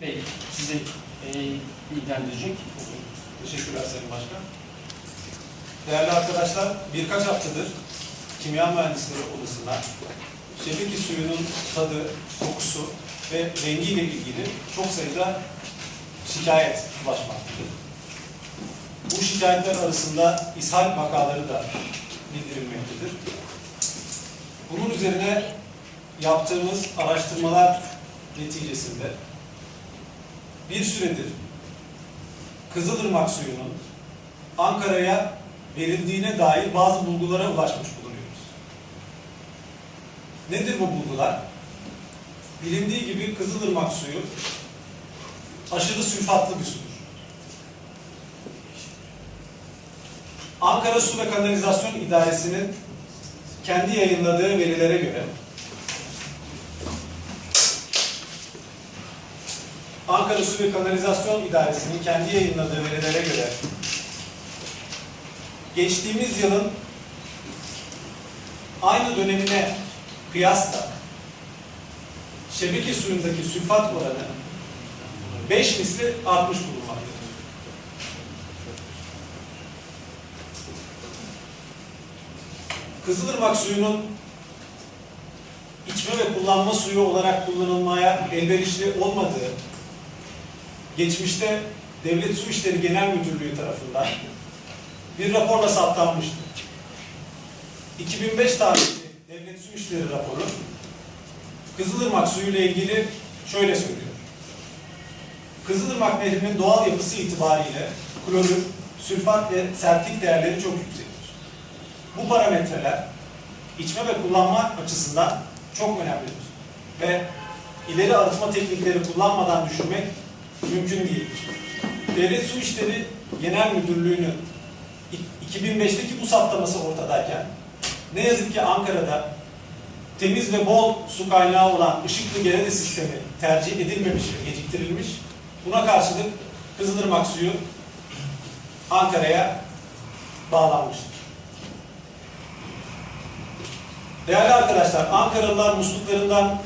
Bey sizi e, bilgilendirecek. Teşekkürler Sayın Başkan. Değerli arkadaşlar, birkaç haftadır Kimya Mühendisleri Odası'nda şebeke suyunun tadı, kokusu ve rengiyle ilgili çok sayıda şikayet ulaşmaktadır. Bu şikayetler arasında ishal vakaları da bildirilmektedir. Bunun üzerine yaptığımız araştırmalar neticesinde bir süredir Kızılırmak suyunun Ankara'ya verildiğine dair bazı bulgulara ulaşmış bulunuyoruz. Nedir bu bulgular? Bilindiği gibi Kızılırmak suyu aşırı sülfatlı bir sudur. Ankara Su ve Kanalizasyon İdaresi'nin kendi yayınladığı verilere göre Ankara Su ve Kanalizasyon İdaresi'nin kendi yayınladığı verilere göre geçtiğimiz yılın aynı dönemine kıyasla şebeke suyundaki sülfat oranı 5 misli artmış bulunmaktadır. Kızılırmak suyunun içme ve kullanma suyu olarak kullanılmaya elverişli olmadığı geçmişte Devlet Su İşleri Genel Müdürlüğü tarafından bir raporla saptanmıştı. 2005 tarihli Devlet Su İşleri raporu Kızılırmak suyu ile ilgili şöyle söylüyor. Kızılırmak Nehri'nin doğal yapısı itibariyle klorür, sülfat ve sertlik değerleri çok yüksektir. Bu parametreler içme ve kullanma açısından çok önemlidir. Ve ileri arıtma teknikleri kullanmadan düşürmek mümkün değildir. Devlet Su İşleri Genel Müdürlüğü'nün 2005'teki bu saptaması ortadayken ne yazık ki Ankara'da temiz ve bol su kaynağı olan ışıklı gerede sistemi tercih edilmemiş ve geciktirilmiş. Buna karşılık Kızılırmak suyu Ankara'ya bağlanmıştır. Değerli arkadaşlar, Ankaralılar musluklarından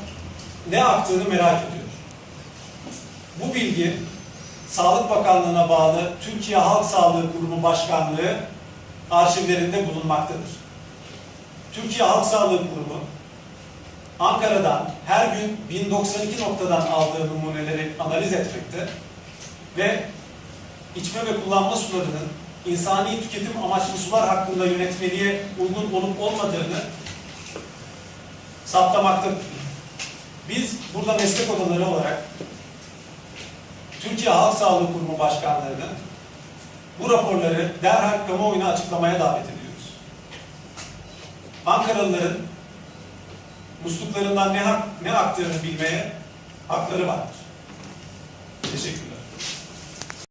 ne aktığını merak ediyor. Bu bilgi Sağlık Bakanlığı'na bağlı Türkiye Halk Sağlığı Kurumu Başkanlığı arşivlerinde bulunmaktadır. Türkiye Halk Sağlığı Kurumu Ankara'dan her gün 1092 noktadan aldığı numuneleri analiz etmekte ve içme ve kullanma sularının insani tüketim amaçlı sular hakkında yönetmeliğe uygun olup olmadığını saptamaktadır. Biz burada meslek odaları olarak Türkiye Halk Sağlığı Kurumu Başkanlığı'nı bu raporları derhal kamuoyuna açıklamaya davet ediyoruz. Ankaralıların musluklarından ne, hak, ne aktığını bilmeye hakları vardır. Teşekkürler.